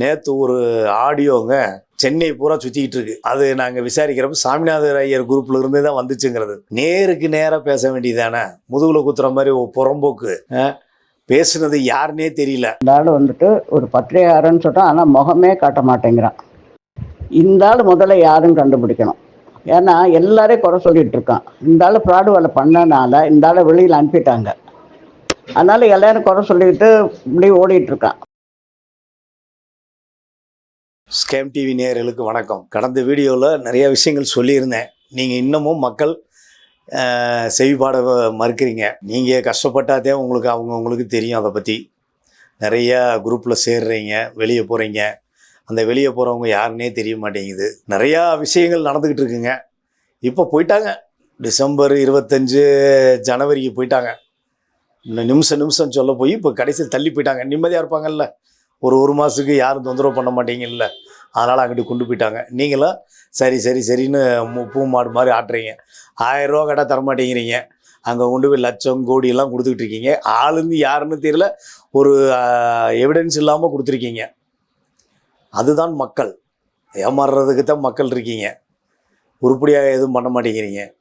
நேற்று ஒரு ஆடியோங்க சென்னை பூரா சுற்றிக்கிட்டு இருக்கு. அது நாங்கள் விசாரிக்கிறப்ப சாமிநாதர் ஐயர் குரூப்ல இருந்து தான் வந்துச்சுங்கிறது. நேருக்கு நேராக பேச வேண்டியதானே? முதுகுல குத்துற மாதிரி புறம்போக்கு. பேசுனது யாருன்னே தெரியல. இருந்தாலும் வந்துட்டு ஒரு பத்திரிகாரன்னு சொல்கிறான் ஆனால் முகமே காட்ட மாட்டேங்கிறான். இந்த ஆள் முதல்ல யாருன்னு கண்டுபிடிக்கணும். ஏன்னா எல்லாரையும் குறை சொல்லிட்டு இருக்கான். இந்த ஆள் ஃப்ராடு வேலை பண்ணனால இந்த ஆளை வெளியில் அனுப்பிட்டாங்க. அதனால எல்லாரும் குறை சொல்லிட்டு இப்படி ஓடிட்டு இருக்கான். ஸ்கேம் டிவி நேயர்களுக்கு வணக்கம். கடந்த வீடியோவில் நிறைய விஷயங்கள் சொல்லியிருந்தேன். நீங்கள் இன்னமும் மக்கள் செவிப்பாட மறுக்கிறீங்க. நீங்கள் கஷ்டப்பட்டாதே உங்களுக்கு அவங்க உங்களுக்கு தெரியும் அதை பற்றி நிறையா குரூப்பில் சேர்றீங்க வெளியே போகிறீங்க அந்த வெளியே போகிறவங்க யாருன்னே தெரிய மாட்டேங்குது. நிறையா விஷயங்கள் நடந்துக்கிட்டு இருக்குங்க. இப்போ போயிட்டாங்க. டிசம்பர் இருபத்தஞ்சு ஜனவரிக்கு போயிட்டாங்க. இன்னும் நிமிஷம் நிமிஷம் சொல்ல போய் இப்போ கடைசியில் தள்ளி போயிட்டாங்க. நிம்மதியாக இருப்பாங்கல்ல. ஒரு ஒரு மாதத்துக்கு யாரும் தொந்தரவு பண்ண மாட்டீங்கல்ல. அதனால் அங்கிட்டு கொண்டு போயிட்டாங்க. நீங்களும் சரி சரி சரின்னு மு- பூ மாடு மாதிரி ஆட்டுறீங்க. ஆயிரம் ரூபா கடை தரமாட்டேங்கிறீங்க. அங்கே கொண்டு போய் லட்சம் கோடியெல்லாம் கொடுத்துக்கிட்டு இருக்கீங்க. ஆளுந்து யாருன்னு தெரியல. ஒரு எவிடன்ஸ் இல்லாமல் கொடுத்துருக்கீங்க. அதுதான் மக்கள். ஏமாறுறதுக்கு தான் மக்கள் இருக்கீங்க. உருப்படியாக எதுவும் பண்ண மாட்டேங்கிறீங்க.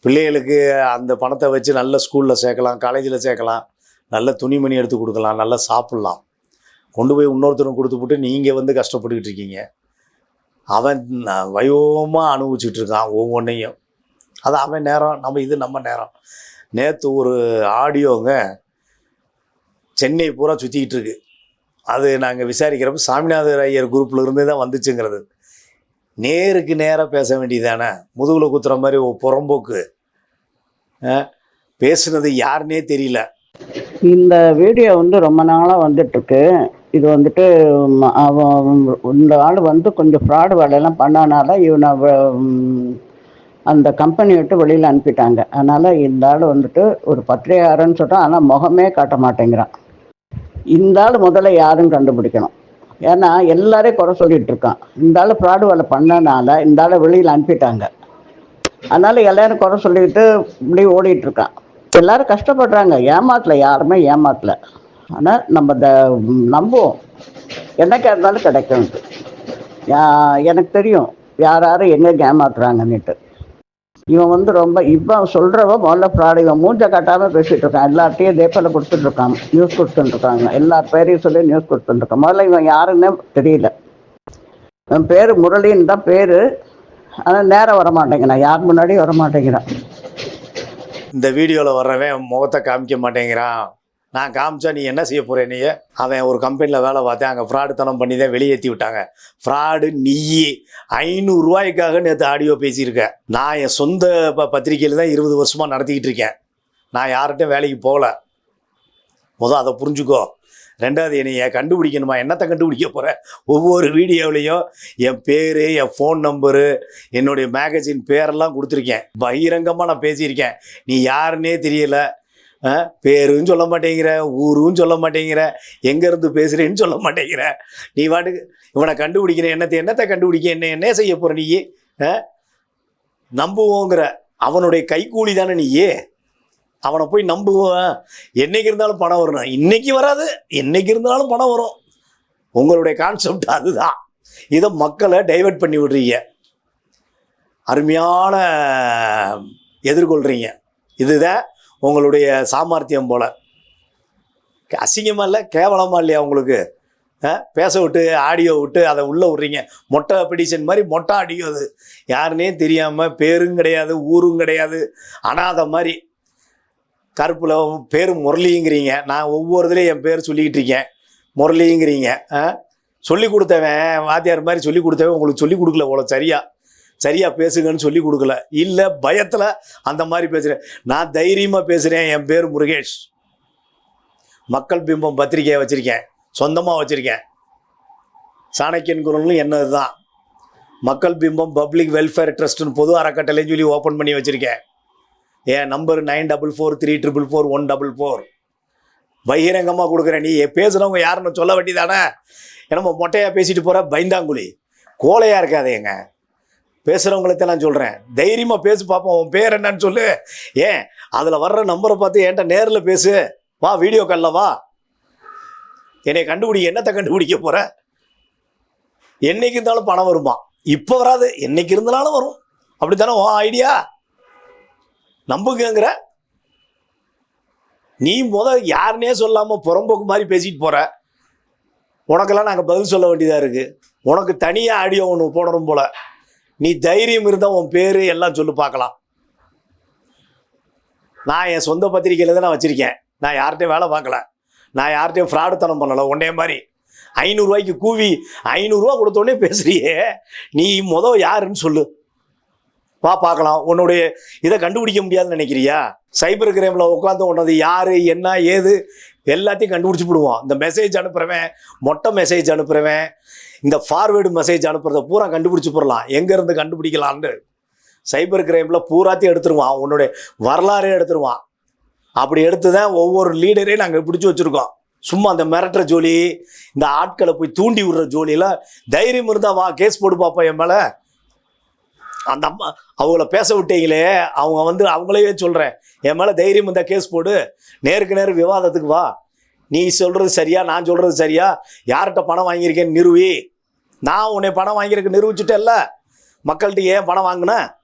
பிள்ளைகளுக்கு அந்த பணத்தை வச்சு நல்ல ஸ்கூலில் சேர்க்கலாம் காலேஜில் சேர்க்கலாம். நல்ல துணிமணி எடுத்து கொடுக்கலாம் நல்லா சாப்பிட்லாம். கொண்டு போய் இன்னொருத்தருக்கு கொடுத்துப்புட்டு நீங்கள் வந்து கஷ்டப்பட்டுக்கிட்டு இருக்கீங்க. அவன் வயோமாக அனுபவிச்சுட்டு இருக்கான் ஒவ்வொன்றையும் அது அவன் நேரம் நம்ம இது நம்ம நேரம். நேற்று ஒரு ஆடியோங்க சென்னை பூரா சுற்றிக்கிட்டு இருக்கு. அது நாங்கள் விசாரிக்கிறப்ப சாமிநாதர் ஐயர் குரூப்பில் இருந்து தான் வந்துச்சுங்கிறது. நேருக்கு நேராக பேச வேண்டியதானே முதுகில் குத்துற மாதிரி ஒரு புறம்போக்கு. பேசுனது யாருன்னே தெரியல. இந்த வீடியோ வந்து ரொம்ப நாளாக வந்துட்டுருக்கு இது வந்துட்டு அவன் இந்த ஆள் வந்து கொஞ்சம் ஃப்ராடு வேலையெல்லாம் பண்ணனால இவனை அந்த கம்பெனி விட்டு வெளியில் அனுப்பிட்டாங்க. அதனால் இந்த ஆள் வந்துட்டு ஒரு பத்திரிகாரன்னு சொல்கிறான் ஆனால் முகமே காட்ட மாட்டேங்கிறான். இந்த ஆள் முதல்ல யாருன்னு கண்டுபிடிக்கணும். ஏன்னா எல்லாரையும் குறை சொல்லிகிட்டு இருக்கான். இந்த ஆள் ஃப்ராடு வேலை பண்ணனால இந்த ஆளை வெளியில் அனுப்பிட்டாங்க. அதனால் எல்லாரும் குறை சொல்லிக்கிட்டு இப்படி ஓடிட்டுருக்கான் எல்லாரும் கஷ்டப்படுறாங்க. ஏமாத்தலை யாருமே ஏமாத்தலை. ஆனால் நம்ம த நம்புவோம். என்னைக்கா இருந்தாலும் கிடைக்கும். யா- எனக்கு தெரியும். யார் யாரும் எங்கே ஏமாத்துறாங்கன்னுட்டு. இவன் வந்து ரொம்ப இவன் சொல்கிறவன் முதல்ல ஃப்ராடு இவன் மூஞ்ச காட்டாமல் பேசிகிட்டு இருக்கான். எல்லார்ட்டையும் தேப்பில் கொடுத்துட்டு நியூஸ் கொடுத்துட்டுருக்காங்க எல்லா எல்லார் பேரையும் சொல்லி நியூஸ் கொடுத்துட்டு இருக்கான். முதல்ல இவன் யாருன்னே தெரியல. இவன் பேர் முரளின்னு தான் பேர். ஆனால் நேரம் வர மாட்டேங்கிறான் யார் முன்னாடியும் வர மாட்டேங்கிறான் இந்த வீடியோவில் வர்றவன் முகத்தை காமிக்க மாட்டேங்கிறான். நான் காமிச்சா நீ என்ன செய்ய போகிற நீ அவன் ஒரு கம்பெனியில் வேலை பார்த்தேன். அங்கே ஃப்ராடுத்தனம் பண்ணி தான் வெளியேற்றி விட்டாங்க. ஃப்ராடு நீயே. ஐநூறுரூவாய்க்காக நேற்று ஆடியோ பேசியிருக்க. நான் என் சொந்த ப பத்திரிக்கையில் தான் இருபது வருஷமாக நடத்திக்கிட்டு இருக்கேன். நான் யார்கிட்டையும் வேலைக்கு போகல. முதல் அதை புரிஞ்சுக்கோ. ரெண்டாவது என்னைய கண்டுபிடிக்கணுமா? என்னத்தை கண்டுபிடிக்க போகிறேன் ஒவ்வொரு வீடியோவிலையும் என் பேர் என் ஃபோன் நம்பரு என்னுடைய மேகசின் பேரெல்லாம் கொடுத்துருக்கேன். பகிரங்கமாக நான் பேசியிருக்கேன். நீ யாருன்னே தெரியலை. ஆ, பேரும் சொல்ல மாட்டேங்கிற ஊரும் சொல்ல மாட்டேங்கிற எங்கேருந்து பேசுகிறேன்னு சொல்ல மாட்டேங்கிற. நீ வாட்டுக்கு இவனை கண்டுபிடிக்கிற என்னத்தை என்னத்தை கண்டுபிடிக்க என்ன என்ன செய்ய போகிற நீ? ஆ? நம்புவோங்கிற அவனுடைய கைக்கூலி தானே நீயே அவனை போய் நம்புவேன் என்னைக்கு இருந்தாலும் பணம் வரணும் இன்னைக்கு வராது என்னைக்கு இருந்தாலும் பணம் வரும். உங்களுடைய கான்செப்ட் அதுதான். இதை மக்களை டைவர்ட் பண்ணி விடுறீங்க. அருமையான எதிர்கொள்கிறீங்க இதுதான் உங்களுடைய சாமர்த்தியம் போல். அசிங்கமாக இல்லை கேவலமாக இல்லையா உங்களுக்கு? ஆ? பேச விட்டு ஆடியோ விட்டு அதை உள்ளே விட்றீங்க. மொட்டை பிடிஷன் மாதிரி மொட்டை ஆடியோ அது. யாருன்னே தெரியாமல் பேரும் கிடையாது ஊரும் கிடையாது அனாதை மாதிரி. கருப்பில் பேர் முரளிங்கிறீங்க. நான் ஒவ்வொரு இதுலேயும் என் பேர் சொல்லிக்கிட்டு இருக்கேன். முரளிங்கிறீங்க. ஆ சொல்லி கொடுத்தவன் வாத்தியார் மாதிரி சொல்லி கொடுத்தவன் உங்களுக்கு சொல்லி கொடுக்கல அவ்வளோ சரியாக சரியாக பேசுங்கன்னு சொல்லி கொடுக்கல. இல்லை பயத்தில் அந்த மாதிரி பேசுகிறேன் நான் தைரியமாக பேசுகிறேன் என் பேர் முருகேஷ். மக்கள் பிம்பம் பத்திரிகையை வச்சுருக்கேன். சொந்தமாக வச்சுருக்கேன். சாணக்கியன் குரலும் என்னது தான் மக்கள் பிம்பம் பப்ளிக் வெல்ஃபேர் ட்ரஸ்ட்னு பொது அறக்கட்டளைன்னு சொல்லி ஓப்பன் பண்ணி வச்சுருக்கேன். என் number nine double four three triple four one double four. பகிரங்கமாக கொடுக்குறேன் நீ. பேசுகிறவங்க யாருன்னு சொல்ல வேண்டியதானே? என்னமோ மொட்டையாக பேசிட்டு போகிற பைந்தாங்குழி. கோலையாக இருக்காதேங்க பேசுகிறவங்களுக்கு நான் சொல்கிறேன் தைரியமாக பேசி பார்ப்போம் உன் பேர் என்னன்னு சொல்லு. ஏன்? அதில் வர்ற நம்பரை பார்த்து என்கிட்ட நேரில் பேசு. வா வீடியோ காலில் வா. என்னை கண்டுபிடி என்னத்தை கண்டுபிடிக்க போகிற என்னைக்கு இருந்தாலும் பணம் வருமா? இப்போ வராது என்னைக்கு இருந்தாலும் வரும். அப்படித்தானே உன் ஐடியா நம்புங்கிற நீ முத யாருனே சொல்லாமல் புறம்போக்கு மாதிரி பேசிட்டு போகிற உனக்கெல்லாம் நாங்கள் பதில் சொல்ல வேண்டியதாக இருக்குது உனக்கு தனியாக ஆடியோ ஒன்று போடணும் போல். நீ தைரியம் இருந்தால் உன் பேர் எல்லாம் சொல்லி பார்க்கலாம். நான் என் சொந்த பத்திரிக்கையில் தான் நான் வச்சுருக்கேன். நான் யார்கிட்டையும் வேலை பார்க்கல. நான் யார்கிட்டையும் ஃப்ராடுத்தனம் பண்ணலை. உன்னே மாதிரி ஐநூறுரூவாய்க்கு கூவி ஐநூறுரூவா கொடுத்தோடனே பேசுறியே. நீ முத யாருன்னு சொல்லு. வா பார்க்கலாம். உன்னுடைய இதை கண்டுபிடிக்க முடியாதுன்னு நினைக்கிறியா? சைபர் கிரைமில் உட்காந்து உன்னது யார் என்ன ஏது எல்லாத்தையும் கண்டுபிடிச்சி விடுவோம். இந்த மெசேஜ் அனுப்புகிறவன் மொட்டை மெசேஜ் அனுப்புகிறவன் இந்த ஃபார்வேர்டு மெசேஜ் அனுப்புறத பூரா கண்டுபிடிச்சி போடலாம். எங்கேருந்து கண்டுபிடிக்கலான்னு சைபர் கிரைமில் பூராத்தையும் எடுத்துருவான். உன்னுடைய வரலாறே எடுத்துருவான். அப்படி எடுத்து தான் ஒவ்வொரு லீடரையும் நாங்கள் பிடிச்சி வச்சுருக்கோம். சும்மா அந்த மிரட்டுற ஜோலி இந்த ஆட்களை போய் தூண்டி விடுற ஜோலியில் தைரியம் இருந்தால் வா கேஸ் போடு பாப்பா என் மேலே. அந்த அம்மா அவங்கள பேச விட்டீங்களே அவங்க வந்து அவங்களையே சொல்கிறேன் என் மேலே தைரியம் இருந்தால் கேஸ் போடு. நேருக்கு நேர் விவாதத்துக்கு வா. நீ சொல்கிறது சரியா நான் சொல்கிறது சரியா? யார்கிட்ட பணம் வாங்கியிருக்கேன்னு நிறுவி. நான் உன்னை பணம் வாங்கியிருக்க நிரூபிச்சுட்டேல்ல மக்கள்கிட்ட ஏன் பணம் வாங்கின?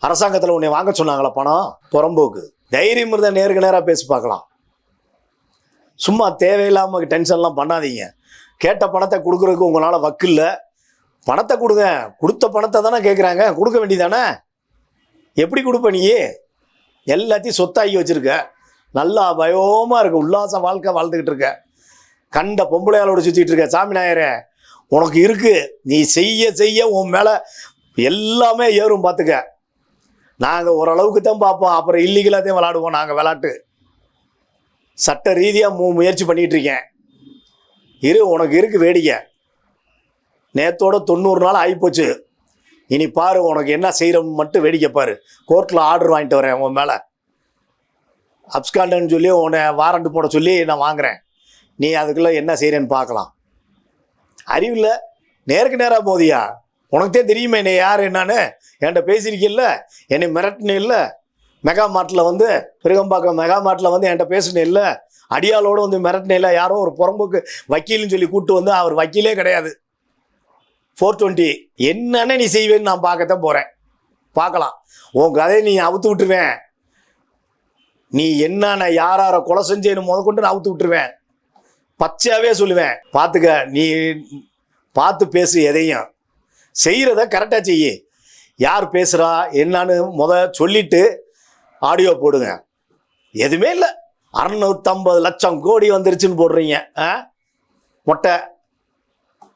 அரசாங்கத்தில் உன்னை வாங்க சொன்னாங்களா பணம்? புறம்போக்கு. தைரியம் இருந்தால் நேருக்கு நேராக பேசி பார்க்கலாம். சும்மா தேவையில்லாமல் டென்ஷன்லாம் பண்ணாதீங்க. கேட்ட பணத்தை கொடுக்குறதுக்கு உங்களால் வக்கில்ல பணத்தை கொடுங்க. கொடுத்த பணத்தை தானே கேட்குறாங்க கொடுக்க வேண்டியதானே? எப்படி கொடுப்ப நீ? எல்லாத்தையும் சொத்தாக்கி வச்சுருக்க. நல்லா பயமாக இருக்கு. உல்லாச வாழ்க்கை வாழ்ந்துக்கிட்டு இருக்க. கண்ட பொம்பளையாளோட சுற்றிட்டு இருக்க சாமி நாயரே உனக்கு இருக்கு. நீ செய்ய செய்ய உன் மேலே எல்லாமே ஏறும் பார்த்துக்க நாங்கள் ஓரளவுக்கு தான் பார்ப்போம். அப்புறம் இல்லீகலாக தான் விளாடுவோம் நாங்கள் விளாட்டு. சட்ட ரீதியாக மு முயற்சி பண்ணிகிட்டு இருக்கேன். இரு உனக்கு இருக்கு வேடிக்கை. நேத்தோட தொண்ணூறு நாள் ஆகிப்போச்சு இனி பாரு உனக்கு என்ன செய்கிறோம் மட்டும் வேடிக்கை பாரு. கோர்ட்டில் ஆர்டர் வாங்கிட்டு வரேன் உன் மேலே. அப்ஸ்காண்டன்னு சொல்லி உன்னை வாரண்ட் போட சொல்லி நான் வாங்குறேன். நீ அதுக்குள்ளே என்ன செய்கிறேன்னு பார்க்கலாம். அறிவில் நேருக்கு நேராக போதியா? உனக்கே தெரியுமே என்னை யார் என்னான்னு? என்கிட்ட பேசியிருக்கில்ல? என்னை மிரட்டின இல்லை மெகா மார்ட்டில் வந்து பெருகம்பாக்கம் மெகா மார்ட்டில் வந்து என்கிட்ட பேசினே இல்லை அடியாளோடு வந்து மிரட்டின இல்லை யாரோ ஒரு புறம்புக்கு வக்கீல்னு சொல்லி கூப்பிட்டு வந்து அவர் வக்கீலே கிடையாது. ஃபோர் டுவெண்ட்டி என்னென்ன நீ செய்வேன்னு நான் பார்க்கத்தான் போகிறேன் பார்க்கலாம். உன் கதையை நீ அவுத்து விட்டுருவேன். நீ என்னென்ன யார் யாரை கொலை செஞ்சேன்னு முதக்கொண்டு நான் அவுத்து விட்டுருவேன். பச்சையாகவே சொல்லுவேன். பார்த்துக்க நீ பார்த்து பேசு எதையும். செய்கிறத கரெக்டாக செய்யி. யார் பேசுகிறா என்னன்னு முத சொல்லிட்டு ஆடியோ போடுங்க. எதுவுமே இல்லை. அறநூற்றம்பது லட்சம் கோடி வந்துருச்சுன்னு போடுறீங்க. ஆ? மொட்டை.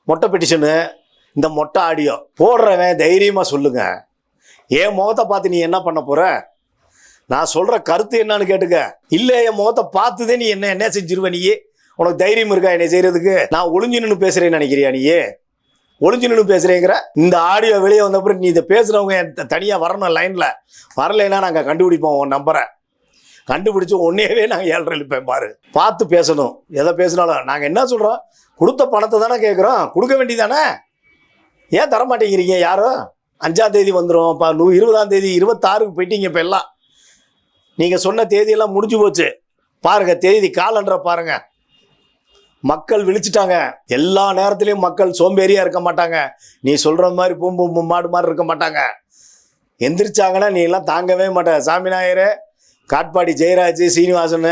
மொட்டை பெட்டிஷனு இந்த மொட்டை ஆடியோ போடுறவன் தைரியமாக சொல்லுங்க. என் முகத்தை பார்த்து நீ என்ன பண்ண போகிற நான் சொல்கிற கருத்து என்னன்னு கேட்டுக்க. இல்லை என் முகத்தை பார்த்துதே நீ என்ன என்ன செஞ்சிருவ நீயே உனக்கு தைரியம் இருக்கா என்னை செய்யறதுக்கு? நான் ஒளிஞ்சு நின்று பேசுறேன்னு நினைக்கிறியா நீ ஒளிஞ்சு நின்று பேசுறேங்கிற இந்த ஆடியோ வெளியே வந்த பிறகு நீ இதை பேசுறவங்க தனியாக வரணும் லைனில் வரலைன்னா நாங்கள் கண்டுபிடிப்போம் உன் நம்பரை கண்டுபிடிச்சு ஒன்னேவே நாங்கள் ஏழரை இழுப்பேன் பாரு. பார்த்து பேசணும். எதை பேசினாலும். நாங்கள் என்ன சொல்கிறோம் கொடுத்த பணத்தை தானே கேட்குறோம் கொடுக்க வேண்டியதானே? ஏன் தர மாட்டேங்கிறீங்க யாரும் அஞ்சாம் தேதி வந்துடும் இப்போ நூ இருபதாம் தேதி இருபத்தாறுக்கு போயிட்டீங்க இப்போ எல்லாம். நீங்கள் சொன்ன தேதியெல்லாம் முடிஞ்சு போச்சு. பாருங்க தேதி காலண்டரை பாருங்கள் மக்கள் விழிச்சிட்டாங்க. எல்லா நேரத்துலையும் மக்கள் சோம்பேறியா இருக்க மாட்டாங்க. நீ சொல்ற மாதிரி பூம்பு மாடு மாதிரி இருக்க மாட்டாங்க. எந்திரிச்சாங்கன்னா நீ எல்லாம் தாங்கவே மாட்ட. சாமிநாயர் காட்பாடி ஜெயராஜ் சீனிவாசன்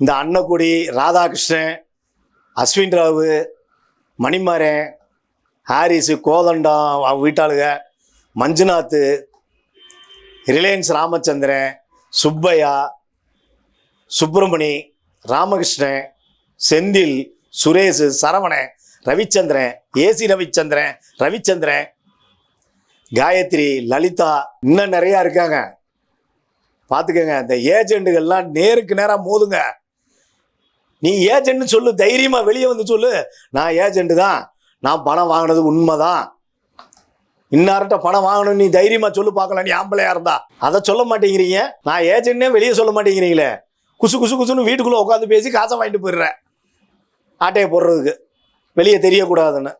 இந்த அன்னக்குடி ராதாகிருஷ்ணன் அஸ்வின் ராவு மணிமாரன் ஹாரிஸு கோதண்டம் அவங்க வீட்டாளுக மஞ்சுநாத்து ரிலையன்ஸ் ராமச்சந்திரன் சுப்பையா சுப்பிரமணி ராமகிருஷ்ணன் செந்தில் சுரேஷ் சரவணன் ரவிச்சந்திரன் ஏசி ரவிச்சந்திரன் ரவிச்சந்திரன் காயத்ரி லலிதா இன்னும் நிறையா இருக்காங்க. பார்த்துக்கங்க இந்த ஏஜெண்டுகள்லாம் நேருக்கு நேராக மோதுங்க. நீ ஏஜென்ட்னு சொல்லு தைரியமாக வெளியே வந்து சொல்லு. நான் ஏஜென்ட் தான். நான் பணம் வாங்கினது உண்மைதான். இன்னார்கிட்ட பணம் வாங்கணும் நீ தைரியமாக சொல்லு பார்க்கலாம். நீ ஆம்பளையாக இருந்தா. அதை சொல்ல மாட்டேங்கிறீங்க. நான் ஏஜென்ட்னே வெளியே சொல்ல மாட்டேங்கிறீங்களே. குசு குசு குசுன்னு வீட்டுக்குள்ளே உட்காந்து பேசி காசை வாங்கிட்டு போயிடுறேன். ஆட்டையை போடுறதுக்கு. வெளியே தெரியக்கூடாதுன்னு.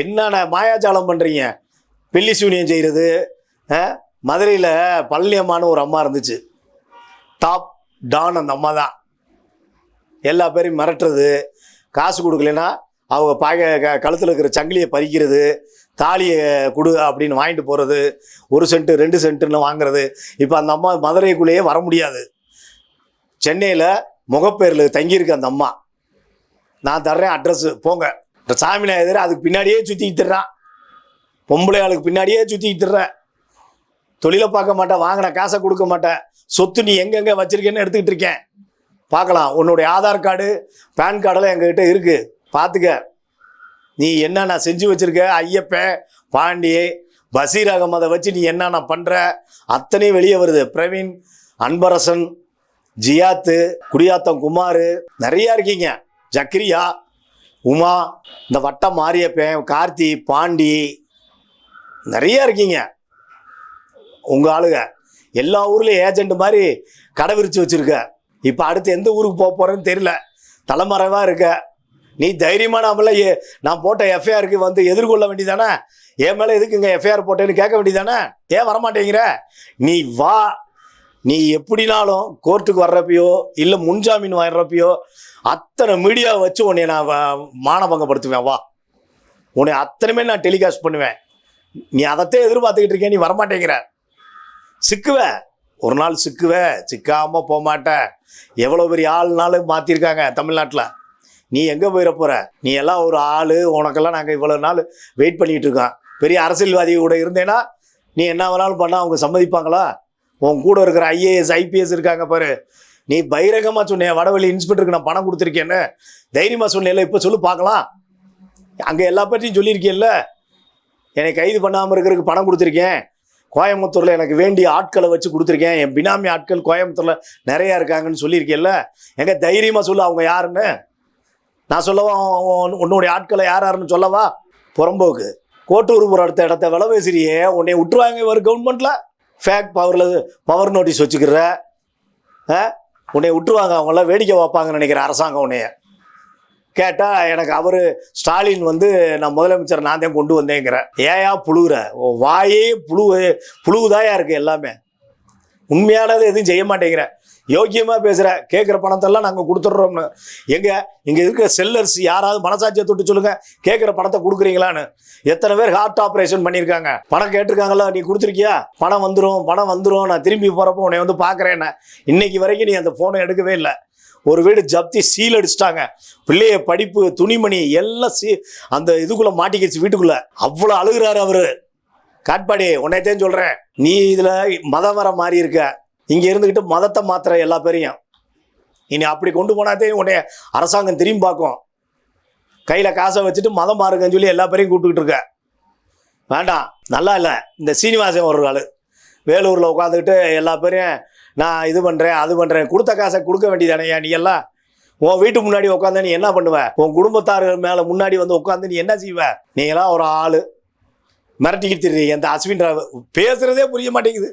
என்னென்ன மாயாஜாலம் பண்ணுறீங்க பெல்லி சூனியம் செய்கிறது மதுரையில் பழனி அம்மான்னு ஒரு அம்மா இருந்துச்சு. டாப் டான் அந்த அம்மா தான். எல்லா பேரையும் மிரட்டுறது காசு கொடுக்கலனா அவங்க பாக க கழுத்தில் இருக்கிற சங்கிலியை பறிக்கிறது தாலியை கொடு அப்படின்னு வாங்கிட்டு போகிறது ஒரு சென்ட்டு ரெண்டு சென்ட்டுன்னு வாங்குறது. இப்போ அந்த அம்மா மதுரைக்குள்ளேயே வர முடியாது. சென்னையில் முகப்பேரில் தங்கியிருக்கு அந்த அம்மா. நான் தர்றேன் அட்ரஸ்ஸு போங்க. இந்த சாமிநாயகர் அதுக்கு பின்னாடியே சுற்றிக்கிட்டு தர்றான் பொம்பளை ஆளுக்கு பின்னாடியே சுற்றிக்கிட்டு தர்றேன் தொழிலை பார்க்க மாட்டேன் வாங்கின காசை கொடுக்க மாட்டேன். சொத்து நீ எங்கெங்கே வச்சிருக்கேன்னு எடுத்துக்கிட்டு இருக்கேன். பார்க்கலாம். உன்னுடைய ஆதார் கார்டு பேன் கார்டெல்லாம் எங்ககிட்ட இருக்குது பார்த்துக்க. நீ என்னென்ன செஞ்சு வச்சிருக்க? ஐயப்பன் பாண்டி பசீர் அகமதை வச்சு நீ என்னென்ன பண்ணுற அத்தனையும் வெளியே வருது. பிரவீன் அன்பரசன் ஜியாத்து குடியாத்தம் குமார். நிறையா இருக்கீங்க. ஜக்ரியா உமா இந்த வட்டம் மாரியப்பன் கார்த்தி பாண்டி நிறையா இருக்கீங்க. உங்கள் ஆளுங்க எல்லா ஊர்லேயும் ஏஜெண்ட் மாதிரி கடை விரித்து வச்சுருக்க. இப்போ அடுத்து எந்த ஊருக்கு போக போகிறேன்னு தெரியல. தலைமறைவாக இருக்க. நீ தைரியமான நம்மள ஏ நான் போட்ட எஃப்ஐஆருக்கு வந்து எதிர்கொள்ள வேண்டியதானே? என் மேலே எதுக்குங்க எஃப்ஐஆர் போட்டேன்னு கேட்க வேண்டியதானே? ஏன் வரமாட்டேங்கிற? நீ வா. நீ எப்படினாலும் கோர்ட்டுக்கு வர்றப்பையோ இல்லை முன்ஜாமீன் வர்றப்பையோ அத்தனை மீடியாவை வச்சு உன்னை நான் வ- மானபங்கப்படுத்துவேன் வா. உன்னை அத்தனைமே நான் டெலிகாஸ்ட் பண்ணுவேன். நீ அதைத்தே எதிர்பார்த்துக்கிட்டு இருக்கேன் நீ வரமாட்டேங்கிற. சிக்குவ. ஒரு நாள் சிக்குவ. சிக்காமல் போக எவ்வளோ பெரிய ஆள்னாலும் மாற்றிருக்காங்க தமிழ்நாட்டில். நீ எங்கே போயிட போகிற நீ எல்லாம் ஒரு ஆள் உனக்கெல்லாம் நாங்கள் இவ்வளோ நாள் வெயிட் பண்ணிகிட்டு இருக்கோம். பெரிய அரசியல்வாதி கூட இருந்தேன்னா நீ என்ன வேணாலும் பண்ணால் அவங்க சம்மதிப்பாங்களா? உன் கூட இருக்கிற ஐஏஎஸ் ஐபிஎஸ் இருக்காங்க பாரு. நீ பகிரங்கமாக சொன்னிய வடவழி இன்ஸ்பெக்டருக்கு நான் பணம் கொடுத்துருக்கேன்னு தைரியமாக சொன்னேன்ல இப்போ சொல்லு பார்க்கலாம். அங்கே எல்லா பற்றியும் சொல்லியிருக்கேன்ல. என்னை கைது பண்ணாமல் இருக்கிறதுக்கு பணம் கொடுத்துருக்கேன். கோயம்புத்தூரில் எனக்கு வேண்டிய ஆட்களை வச்சு கொடுத்துருக்கேன். என் பினாமி ஆட்கள் கோயம்புத்தூரில் நிறையா இருக்காங்கன்னு சொல்லியிருக்கேன்ல. எங்க தைரியமாக சொல்லு அவங்க யாருன்னு. நான் சொல்லவா உன்னுடைய ஆட்களை யார் யாருன்னு சொல்லவா? புறம்போக்கு. கோட்டூர் அடுத்த இடத்த விலை பேசுறியே உன்னை விட்டுருவாங்க ஒரு கவர்மெண்ட்டில் ஃபேக் பவரில் பவர் நோட்டீஸ் வச்சுக்கிற ஆ? உன்னை விட்டுருவாங்க. அவங்களாம் வேடிக்கை வைப்பாங்கன்னு நினைக்கிற அரசாங்கம் உன்னைய. கேட்டால் எனக்கு அவர் ஸ்டாலின் வந்து நான் முதலமைச்சர் நான் தான் கொண்டு வந்தேங்கிற. ஏயா புழுகுற? வாயே புழு புழுகுதாயா இருக்கு எல்லாமே. உண்மையானது எதுவும் செய்ய மாட்டேங்கிற. யோக்கியமாக பேசுகிற கேட்குற பணத்தெல்லாம் நாங்கள் கொடுத்துட்றோம்னு. எங்க இங்கே இருக்கிற செல்லர்ஸ் யாராவது மனசாட்சியை தொட்டு சொல்லுங்க கேட்குற பணத்தை கொடுக்குறீங்களான்னு. எத்தனை பேர் ஹார்ட் ஆப்ரேஷன் பண்ணியிருக்காங்க. பணம் கேட்டிருக்காங்களா நீ கொடுத்துருக்கியா? பணம் வந்துடும் பணம் வந்துடும் நான் திரும்பி போகிறப்போ உன்னை வந்து பார்க்குறேன்னு. இன்னைக்கு வரைக்கும் நீ அந்த ஃபோனை எடுக்கவே இல்லை. ஒரு வீடு ஜப்தி சீல் அடிச்சிட்டாங்க. பிள்ளைய படிப்பு துணிமணி எல்லாம் சீ அந்த இதுக்குள்ளே மாட்டிக்கிச்சு வீட்டுக்குள்ளே. அவ்வளோ அழுகுறாரு அவரு. காட்பாடி உன்னைத்தான் சொல்கிறேன் நீ இதில் மதம் வர மாறி இருக்க. இங்கே இருந்துக்கிட்டு மதத்தை மாத்துற எல்லா பேரையும். இனி அப்படி கொண்டு போனாதே உன்னை அரசாங்கம் திரும்பி பார்க்கும். கையில் காசை வச்சுட்டு மதம் மாறுங்கன்னு சொல்லி எல்லா பேரையும் கூப்பிட்டுக்கிட்டு இருக்க. வேண்டாம் நல்லா இல்லை. இந்த சீனிவாசன் ஒரு ஆள். வேலூரில் உட்காந்துக்கிட்டு எல்லா பேரையும் நான் இது பண்ணுறேன் அது பண்ணுறேன் கொடுத்த காசை கொடுக்க வேண்டியதானையா நீ எல்லாம்? உன் வீட்டு முன்னாடி உட்காந்து நீ என்ன பண்ணுவ? உன் குடும்பத்தார்கள் மேலே முன்னாடி வந்து உட்காந்து நீ என்ன செய்வ? நீங்களாம் ஒரு ஆள். மிரட்டிக்கிட்டு தெரியுங்க இந்த அஸ்வின் பேசுகிறதே புரிய மாட்டேங்குது.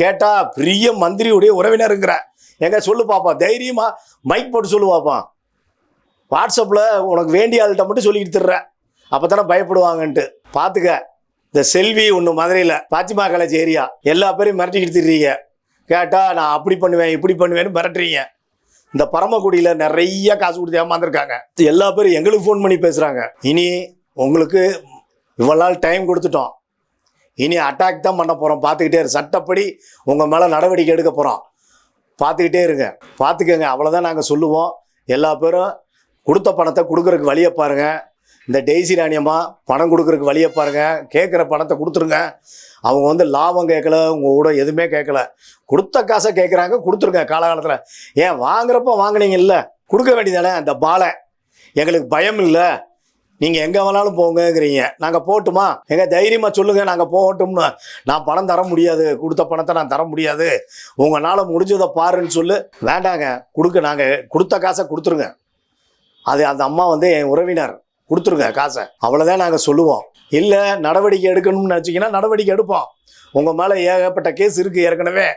கேட்டா பெரிய மந்திரியுடைய உறவினருங்கிற. எங்க சொல்லு பாப்பா தைரியமா மைக் போட்டு சொல்லு பாப்பா. வாட்ஸ்அப்பில் உனக்கு வேண்டிய ஆள்கிட்ட மட்டும் சொல்லிக்கிட்டு தர்ற. அப்போ தானே பயப்படுவாங்கன்ட்டு. பார்த்துக்க இந்த செல்வி ஒன்று மதுரையில் பாத்திமா காலேஜ் ஏரியா எல்லா பேரையும் மிரட்டிக்கிட்டு திரிறீங்க. கேட்டால் நான் அப்படி பண்ணுவேன் இப்படி பண்ணுவேன்னு மிரட்டுறீங்க. இந்த பரமக்குடியில் நிறைய காசு கொடுத்து ஏமாந்துருக்காங்க. எல்லா பேரும் எங்களுக்கு ஃபோன் பண்ணி பேசுகிறாங்க இனி உங்களுக்கு இவ்வளோ நாள் டைம் கொடுத்துட்டோம். இனி அட்டாக் தான் பண்ண போகிறோம் பார்த்துக்கிட்டே இரு. சட்டப்படி உங்கள் மேலே நடவடிக்கை எடுக்க போகிறோம் பார்த்துக்கிட்டே இருங்க. பார்த்துக்கங்க. அவ்வளோதான் நாங்கள் சொல்லுவோம். எல்லா பேரும் கொடுத்த பணத்தை கொடுக்குறக்கு வழியை பாருங்கள் இந்த டெய்ஸி ராணியம்மா பணம் கொடுக்குறக்கு வழியை பாருங்கள் கேட்குற பணத்தை கொடுத்துருங்க. அவங்க வந்து லாபம் கேட்கல. உங்கள் கூட எதுவுமே கேட்கல. கொடுத்த காசை கேட்குறாங்க. கொடுத்துருங்க. காலகாலத்தில். ஏன் வாங்குறப்ப வாங்குனீங்கல்ல? கொடுக்க வேண்டியதானே அந்த பாலை. எங்களுக்கு பயம் இல்லை. நீங்கள் எங்கே வேணாலும் போங்கங்கிறீங்க. நாங்கள் போட்டுமா? எங்க தைரியமாக சொல்லுங்கள் நாங்கள் போகட்டும்னு. நான் பணம் தர முடியாது. கொடுத்த பணத்தை நான் தர முடியாது. உங்களால் முடிஞ்சதை பாருன்னு சொல்லு. வேண்டாங்க. கொடுக்க நாங்கள் கொடுத்த காசை கொடுத்துருங்க. அது அந்த அம்மா வந்து என் உறவினர். கொடுத்துருங்க காசை. அவ்வளோதான் நாங்கள் சொல்லுவோம். இல்லை நடவடிக்கை எடுக்கணும்னு நினச்சிங்கன்னா நடவடிக்கை எடுப்போம். உங்கள் மேலே ஏகப்பட்ட கேஸ் இருக்குது ஏற்கனவே.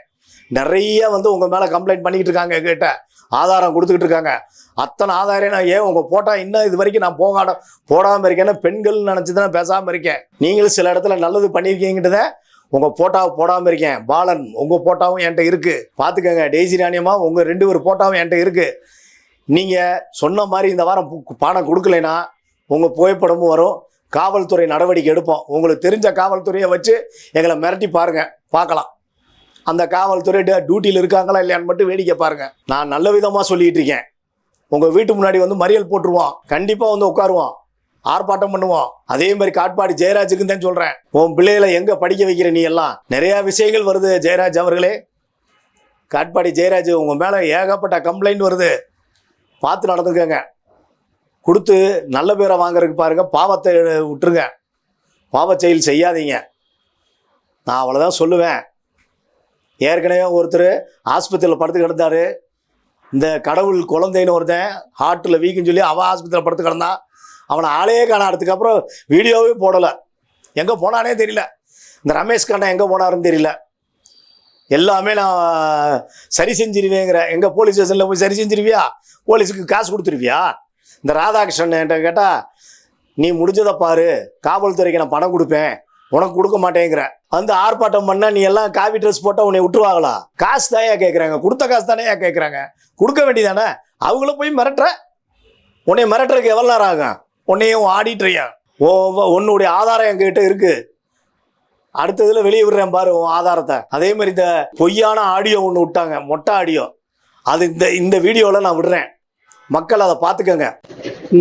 நிறைய வந்து உங்கள் மேலே கம்ப்ளைண்ட் பண்ணிக்கிட்டு இருக்காங்க எங்கிட்ட ஆதாரம் கொடுத்துக்கிட்டு இருக்காங்க. அத்தனை ஆதாரம் நான் ஏன் உங்கள் போட்டா இன்னும் இது வரைக்கும் நான் போகாட போடாமல் இருக்கேன்னா பெண்கள் நினச்சி தான் பேசாமல் இருக்கேன். நீங்களும் சில இடத்துல நல்லது பண்ணியிருக்கீங்கன்றத உங்கள் போட்டாவை போடாமல் இருக்கேன். பாலன் உங்கள் போட்டாவும் என்கிட்ட இருக்குது பார்த்துக்கங்க டெய்ஸி ராணியமாக உங்கள் ரெண்டு பேர் போட்டாவும் என்கிட்ட இருக்குது நீங்கள் சொன்ன மாதிரி இந்த வாரம் பணம் கொடுக்கலைன்னா உங்கள் புகைப்படமும் வரும். காவல்துறை நடவடிக்கை எடுப்போம். உங்களுக்கு தெரிஞ்ச காவல்துறையை வச்சு எங்களை மிரட்டி பாருங்கள் பார்க்கலாம். அந்த காவல்துறை டியூட்டியில் இருக்காங்களா இல்லையான்னு மட்டும் வேடிக்கை பாருங்கள் நான் நல்ல விதமாக சொல்லிட்டு இருக்கேன். உங்கள் வீட்டு முன்னாடி வந்து மறியல் போட்டுருவோம் கண்டிப்பாக வந்து உட்காருவோம் ஆர்ப்பாட்டம் பண்ணுவோம் அதே மாதிரி காட்பாடி ஜெயராஜுக்கு தான் சொல்கிறேன் உன் பிள்ளைகளை எங்கே படிக்க வைக்கிற நீ எல்லாம்? நிறையா விஷயங்கள் வருது ஜெயராஜ் அவர்களே. காட்பாடி ஜெயராஜ் உங்கள் மேலே ஏகப்பட்ட கம்ப்ளைண்ட் வருது. பார்த்து நடந்துக்கங்க. கொடுத்து நல்ல பேரை வாங்குறதுக்கு பாருங்கள் பாவத்தை விட்டுருங்க. பாவச் செயல் செய்யாதீங்க. நான் அவ்வளோதான் சொல்லுவேன். ஏற்கனவே ஒருத்தர் ஆஸ்பத்திரியில் படுத்து கிடந்தாரு. இந்த கடவுள் குழந்தைன்னு ஒருத்தன் ஹார்ட்டில் வீக்குன்னு சொல்லி அவன் ஆஸ்பத்திரியில் படுத்து கிடந்தான் அவனை ஆளையே காணாததுக்கு அப்புறம் வீடியோவே போடலை. எங்கே போனானே தெரியல. இந்த ரமேஷ் கண்ணா எங்கே போனாருன்னு தெரியல. எல்லாமே நான் சரி செஞ்சிருவேங்கிற எங்கே போலீஸ் ஸ்டேஷனில் போய் சரி செஞ்சிருவியா? போலீஸுக்கு காசு கொடுத்துருவியா? இந்த ராதாகிருஷ்ணன் என்கிட்ட கேட்டால் நீ முடிஞ்சதை பாரு. காவல்துறைக்கு நான் பணம் கொடுப்பேன். உனக்கு கொடுக்க மாட்டேங்கிற. வந்து ஆர்ப்பாட்டம் பண்ணா நீ எல்லாம் காவி ட்ரெஸ் போட்டால் உன்னை விட்டுருவாங்களா? காசு தாயா கேட்குறாங்க கொடுத்த காசு தானே கேட்குறாங்க கொடுக்க வேண்டியதானே? அவங்கள போய் மிரட்டுற? உன்னை மிரட்டுறதுக்கு எவ்வளோ நேரம் ஆகும்? உன்னையும் ஆடிட்டுறியா ஓ உன்னுடைய ஆதாரம் எங்ககிட்ட இருக்கு. அடுத்ததுல வெளியே விடுறேன் பாரு உன் ஆதாரத்தை. அதே மாதிரி இந்த பொய்யான ஆடியோ ஒன்று விட்டாங்க. மொட்டை ஆடியோ. அது இந்த இந்த வீடியோவில் நான் விடுறேன். மக்கள் அதை பார்த்துக்கங்க.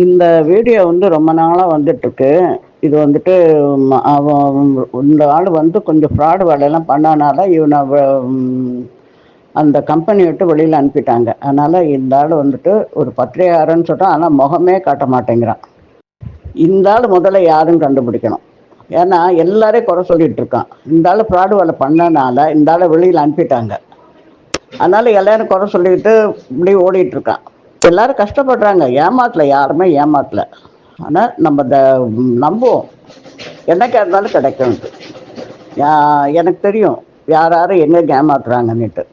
இந்த வீடியோ வந்து ரொம்ப நாளாக வந்துட்டுருக்கு இது வந்துட்டு அவன் இந்த ஆள் வந்து கொஞ்சம் ஃப்ராடு வேலையெல்லாம் பண்ணனால இவனை அந்த கம்பெனி விட்டு வெளியில் அனுப்பிட்டாங்க. அதனால் இந்த ஆள் வந்துட்டு ஒரு பத்திரிகாரன்னு சொல்கிறான் ஆனால் முகமே காட்ட மாட்டேங்கிறான். இந்த ஆள் முதல்ல யாருன்னு கண்டுபிடிக்கணும். ஏன்னா எல்லாரையும் குறை சொல்லிட்டு இருக்கான். இந்த ஆள் ஃப்ராடு வேலை பண்ணனால இந்த ஆளை வெளியில் அனுப்பிட்டாங்க. அதனால் எல்லாரும் குறை சொல்லிட்டு இப்படி ஓடிட்டுருக்கான் எல்லாரும் கஷ்டப்படுறாங்க. ஏமாத்தலை யாருமே ஏமாத்தலை. ஆனால் நம்ம த நம்புவோம். என்னைக்கா இருந்தாலும் கிடைக்கும். யா- எனக்கு தெரியும். யார் யாரும் எங்கே ஏமாத்துறாங்கன்னுட்டு.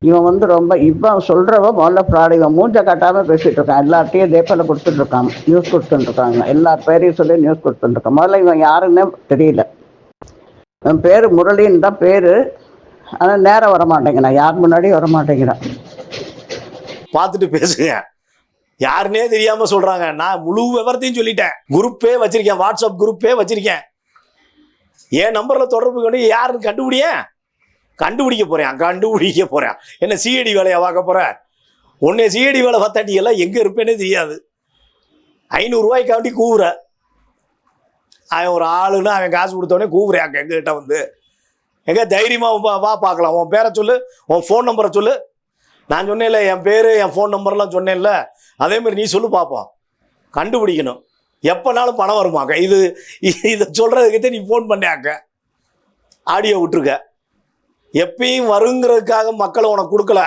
இவன் வந்து ரொம்ப இவன் சொல்றவன் முதல்ல ஃப்ராடு இவன் மூஞ்ச காட்டாமல் பேசிகிட்டு இருக்கான். எல்லார்ட்டையும் தேப்பில் கொடுத்துட்டு இருக்கான். நியூஸ் கொடுத்துட்டு இருக்காங்க. எல்லா பேரையும் சொல்லி நியூஸ் கொடுத்துட்டுருக்கான் முதல்ல இவன் யாருன்னே தெரியல. இவன் பேர் முரளின்னு தான் பேர். ஆனால் நேரம் வர மாட்டேங்கிறான் யார் முன்னாடியும் வர மாட்டேங்கிறான் பார்த்துட்டு பேசுங்க. யாருன்னே தெரியாம சொல்றாங்க. நான் முழு விவரத்தையும் சொல்லிட்டேன். குரூப்பே வச்சிருக்கேன். வாட்ஸ்அப் குரூப்பே வச்சிருக்கேன். என் நம்பர்ல தொடர்பு கொண்டு யாருன்னு கண்டுபிடிய? கண்டுபிடிக்க போறேன். கண்டுபிடிக்க போறேன். என்ன சிஐடி வேலையை பார்க்க போற? உன்னை சிஐடி வேலை பார்த்தாட்டி எல்லாம் எங்க இருப்பேனே தெரியாது. ஐநூறுரூவாய்க்காண்டி கூவுற. அவன் ஒரு ஆளுன்னு அவன் காசு கொடுத்தோடனே கூவுறேன் அங்கே எங்ககிட்ட வந்து. எங்கே தைரியமாக வா வா பார்க்கலாம். உன் பேரை சொல்லு உன் ஃபோன் நம்பரை சொல்லு. நான் சொன்னேன்ல என் பேர் என் ஃபோன் நம்பர்லாம் சொன்னேன்ல. அதே மாதிரி நீ சொல்லு பார்ப்போம் கண்டுபிடிக்கணும். எப்போனாலும் பணம் வருமாக்க இது இதை சொல்கிறதுக்கிட்ட நீ ஃபோன் பண்ணியாக்க ஆடியோ விட்டுருக்க. எப்பயும் வருங்கிறதுக்காக மக்களை உனக்கு கொடுக்கல.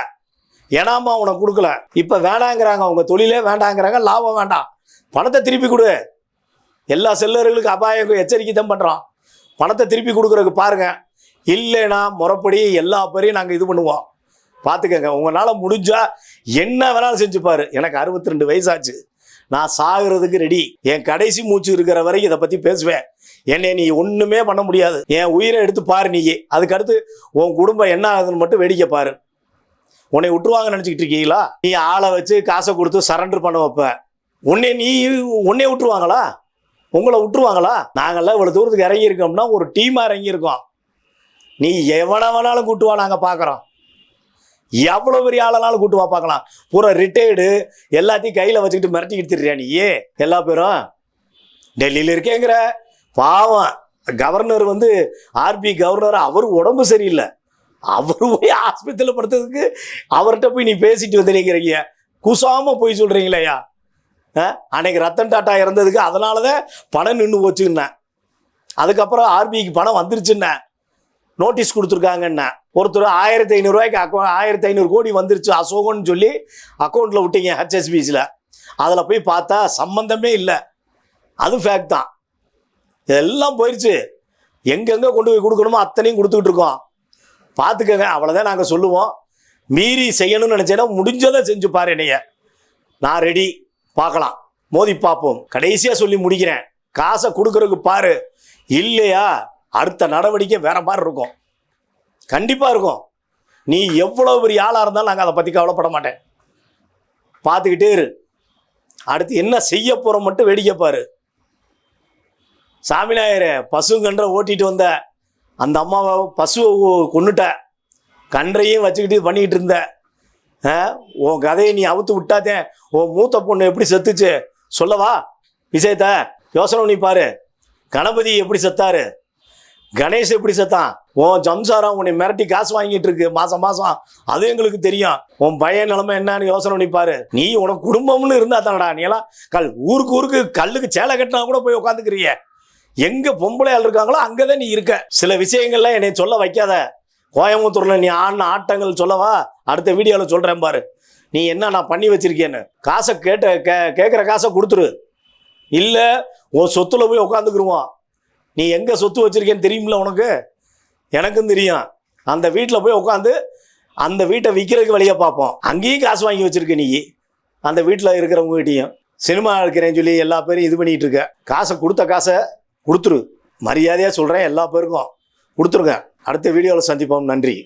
ஏனாமா உனக்கு கொடுக்கல. இப்போ வேணாங்கிறாங்க அவங்க. தொழிலே வேண்டாங்கிறாங்க லாபம் வேண்டாம். பணத்தை திருப்பி கொடு. எல்லா செல்லர்களுக்கும் அபாயம் எச்சரிக்கை தான் பண்ணுறோம் பணத்தை திருப்பி கொடுக்குறதுக்கு பாருங்க. இல்லைன்னா முறைப்படி எல்லா பேரையும் நாங்கள் இது பண்ணுவோம். பார்த்துக்கங்க உங்களால் முடிஞ்சால் என்ன வேணாலும் செஞ்சுப்பாரு எனக்கு அறுபத்தி ரெண்டு வயசாச்சு. நான் சாகிறதுக்கு ரெடி என் கடைசி மூச்சு இருக்கிற வரைக்கும் இதை பற்றி பேசுவேன். என்னை நீ ஒன்றுமே பண்ண முடியாது. என் உயிரை எடுத்து பாரு நீயே. அதுக்கடுத்து உன் குடும்பம் என்ன ஆகுதுன்னு மட்டும் வேடிக்கை பாரு. உன்னை விட்டுருவாங்கன்னு நினச்சிக்கிட்டு இருக்கீங்களா? நீ ஆளை வச்சு காசை கொடுத்து சரண்டர் பண்ண வைப்ப. உன்னே நீ உன்னே விட்டுருவாங்களா? உங்களை விட்டுருவாங்களா? நாங்கள்லாம் இவ்வளோ தூரத்துக்கு இறங்கியிருக்கோம்னா ஒரு டீமாக இறங்கியிருக்கோம். நீ எவனை வேணாலும் கூட்டு வா நாங்கள் பார்க்குறோம் எவ்வளோ பெரிய ஆளனாலும் கூட்டு வா பார்க்கலாம். பூரா ரிட்டையர்டு எல்லாத்தையும் கையில் வச்சுக்கிட்டு மிரட்டிக்கிட்டு திரியா நீ? எல்லா பேரும்? டெல்லியில் இருக்கேங்கிற. பாவம். கவர்னர் வந்து ஆர்பி கவர்னர் அவர் உடம்பு சரியில்லை. அவர் போய் ஆஸ்பத்திரியில் படுத்ததுக்கு அவர்கிட்ட போய் நீ பேசிட்டு வந்துருக்கிறீங்க குசாமல் போய் சொல்கிறீங்களேயா அன்னைக்கு ரத்தன் டாட்டா இறந்ததுக்கு அதனால தான் பணம் நின்று போச்சுன்னேன். அதுக்கப்புறம் ஆர்பிஐக்கு பணம் வந்துருச்சுன்னேன். நோட்டீஸ் கொடுத்துருக்காங்கண்ணா ஒருத்தர் ஆயிரத்தி ஐநூறுரூவாய்க்கு அக்கௌ ஆயிரத்தி ஐநூறு கோடி வந்துருச்சு அசோகன்னு சொல்லி அக்கௌண்ட்டில் விட்டீங்க ஹெச்எஸ்பிசியில் அதில் போய் பார்த்தா சம்பந்தமே இல்லை. அது ஃபேக்ட் தான். இதெல்லாம் போயிடுச்சு எங்கெங்கே கொண்டு போய் கொடுக்கணுமோ அத்தனையும் கொடுத்துக்கிட்டு இருக்கோம். பார்த்துக்கங்க அவ்வளோதான் நாங்கள் சொல்லுவோம். மீறி செய்யணும்னு நினச்சேன்னா முடிஞ்சதை செஞ்சு பாரு என்னைய. நான் ரெடி பார்க்கலாம். மோதி பார்ப்போம். கடைசியாக சொல்லி முடிக்கிறேன். காசை கொடுக்கறதுக்கு பாரு. இல்லையா? அடுத்த நடவடிக்கை வேற மாதிரி இருக்கும். கண்டிப்பாக இருக்கும். நீ எவ்வளோ பெரிய ஆளாக இருந்தாலும் நாங்கள் அதை பற்றி கவலைப்பட மாட்டேன். பார்த்துக்கிட்டே இரு. அடுத்து என்ன செய்ய போகிறோம் மட்டும் வேடிக்கை பாரு. சாமிநாயரே பசு கன்றை ஓட்டிட்டு வந்த அந்த அம்மாவை பசுவை கொண்டுட்ட கன்றையும் வச்சுக்கிட்டு பண்ணிக்கிட்டு இருந்த. உன் கதையை நீ அவுத்து விட்டாதே. உன் மூத்த பொண்ணு எப்படி செத்துச்சு? சொல்லவா? விஷயத்த? யோசனை பண்ணி பாரு. கணபதி எப்படி செத்தாரு? கணேஷ் எப்படி செத்தான்? உன் ஜம்சாரம் உன்னை மிரட்டி காசு வாங்கிட்டு இருக்கு மாசம் மாசம். அது எங்களுக்கு தெரியும். உன் பையன் நிலைமை என்னன்னு யோசனை பண்ணிப்பாரு நீ உனக்கு குடும்பம்னு இருந்தா தானடா நீ எல்லாம் கல் ஊருக்கு ஊருக்கு கல்லுக்கு சேலை கட்டினா கூட போய் உட்காந்துக்கிறிய எங்க பொம்பளை ஆள் இருக்காங்களோ அங்கதான் நீ இருக்க. சில விஷயங்கள்லாம் என்னை சொல்ல வைக்காத. கோயம்புத்தூர்ல நீ ஆடின ஆட்டங்கள் சொல்லவா? அடுத்த வீடியோவில் சொல்றேன் பாரு. நீ என்ன நான் பண்ணி வச்சிருக்கேன்னு? காசை கேட்ட கே கேட்குற காசை கொடுத்துரு. இல்லை உன் சொத்துல போய் உட்காந்துக்குருவான் நீ எங்கே சொத்து வச்சிருக்கேன்னு தெரியுமில்ல உனக்கு? எனக்கும் தெரியும். அந்த வீட்டில் போய் உட்காந்து அந்த வீட்டை விற்கிறதுக்கு வழியை பார்ப்போம். அங்கேயும் காசு வாங்கி வச்சிருக்க நீ. அந்த வீட்டில் இருக்கிறவங்க கிட்டேயும். சினிமா இருக்கிறேன்னு சொல்லி எல்லா பேரும் இது பண்ணிட்டு இருக்க. காசை கொடுத்த காசை கொடுத்துரு. மரியாதையாக சொல்கிறேன் எல்லா பேருக்கும். கொடுத்துருங்க. அடுத்த வீடியோவில் சந்திப்போம். நன்றி.